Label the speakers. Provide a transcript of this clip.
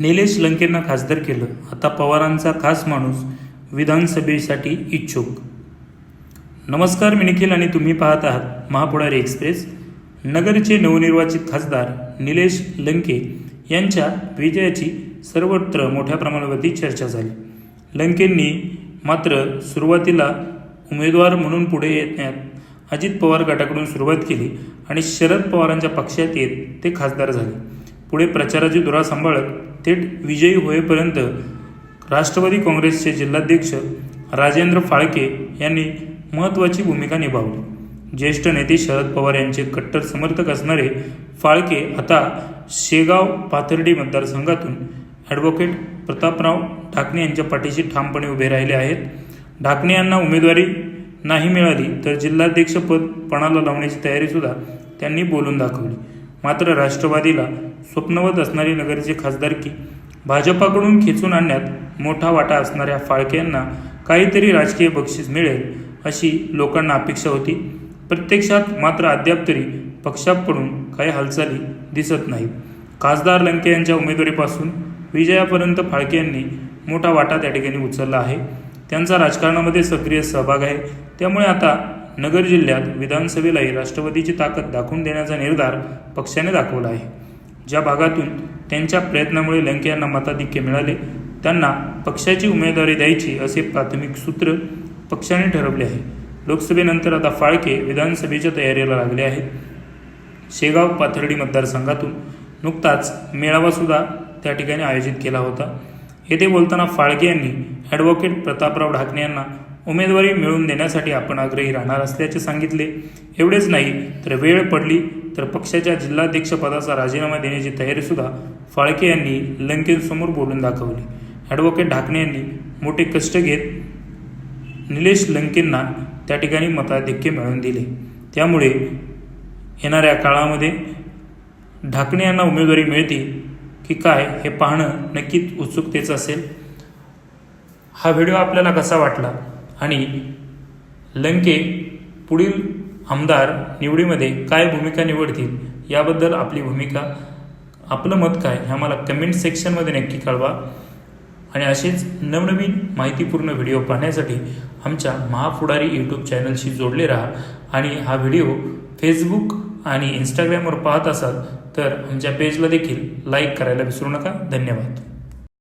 Speaker 1: निलेश लंकेंना खासदार केलं. आता पवारांचा खास माणूस विधानसभेसाठी इच्छुक. नमस्कार मी निखिल आणि तुम्ही पाहत आहात महापुढारी एक्सप्रेस. नगरचे नवनिर्वाचित खासदार निलेश लंके यांच्या विजयाची सर्वत्र मोठ्या प्रमाणावरती चर्चा झाली. लंकेंनी मात्र सुरुवातीला उमेदवार म्हणून पुढे येण्यात अजित पवार गटाकडून सुरुवात केली आणि शरद पवारांच्या पक्षात येत ते खासदार झाले. पुढे प्रचाराची धुरा सांभाळत थेट विजयी होईपर्यंत राष्ट्रवादी काँग्रेसचे जिल्हाध्यक्ष राजेंद्र फाळके यांनी महत्त्वाची भूमिका निभावली. ज्येष्ठ नेते शरद पवार यांचे कट्टर समर्थक असणारे फाळके आता शेगाव पाथर्डी मतदारसंघातून ॲडव्होकेट प्रतापराव ढाकणे यांच्या पाठीशी ठामपणे उभे राहिले आहेत. ढाकणे यांना उमेदवारी नाही मिळाली तर जिल्हाध्यक्षपद पणाला लावण्याची तयारीसुद्धा त्यांनी बोलून दाखवली. मात्र राष्ट्रवादीला स्वप्नवत असणारी नगरची खासदारकी भाजपाकडून खेचून आणण्यात मोठा वाटा असणाऱ्या फाळके यांना काहीतरी राजकीय बक्षीस मिळेल अशी लोकांना अपेक्षा होती. प्रत्यक्षात मात्र अद्याप तरी पक्षाकडून काही हालचाली दिसत नाहीत. खासदार लंके यांच्या उमेदवारीपासून विजयापर्यंत फाळके यांनी मोठा वाटा त्या ठिकाणी उचलला आहे. त्यांचा राजकारणामध्ये सक्रिय सहभाग आहे. त्यामुळे आता नगर जिल्ह्यात विधानसभेलाही राष्ट्रवादीची ताकद दाखवून देण्याचा निर्धार पक्षाने दाखवला आहे. ज्या भागातून त्यांच्या प्रयत्नामुळे लंके यांना मताधिक्य मिळाले त्यांना पक्षाची उमेदवारी द्यायची असे प्राथमिक सूत्र पक्षाने ठरवले आहे. लोकसभेनंतर आता फाळके विधानसभेच्या तयारीला लागले आहेत. शेगाव पाथर्डी मतदारसंघातून नुकताच मेळावासुद्धा त्या ठिकाणी आयोजित केला होता. येथे बोलताना फाळके यांनी ॲडव्होकेट प्रतापराव ढाकणे यांना उमेदवारी मिळवून देण्यासाठी आपण आग्रही राहणार असल्याचे सांगितले. एवढेच नाही तर वेळ पडली तर पक्षाच्या जिल्हाध्यक्षपदाचा राजीनामा देण्याची तयारीसुद्धा फाळके यांनी लंकेसमोर बोलून दाखवली. ॲडव्होकेट ढाकणे यांनी मोठे कष्ट घेत निलेश लंकेंना त्या ठिकाणी मताधिक्य मिळवून दिले. त्यामुळे येणाऱ्या काळामध्ये ढाकणे यांना उमेदवारी मिळते की काय हे पाहणं नक्कीच उत्सुकतेचं असेल. हा व्हिडिओ आपल्याला कसा वाटला? आणि लंके पुढील आमदार निवडीमध्ये काय भूमिका निवडतील याबद्दल आपली भूमिका आपलं मत काय हे आम्हाला कमेंट सेक्शनमध्ये नक्की कळवा. आणि असेच नवनवीन माहितीपूर्ण व्हिडिओ पाहण्यासाठी आमच्या महापुढारी यूट्यूब चॅनलशी जोडले राहा. आणि हा व्हिडिओ फेसबुक आणि इंस्टाग्रामवर पाहत असाल तर आमच्या पेजला देखील लाईक करायला विसरू नका. धन्यवाद.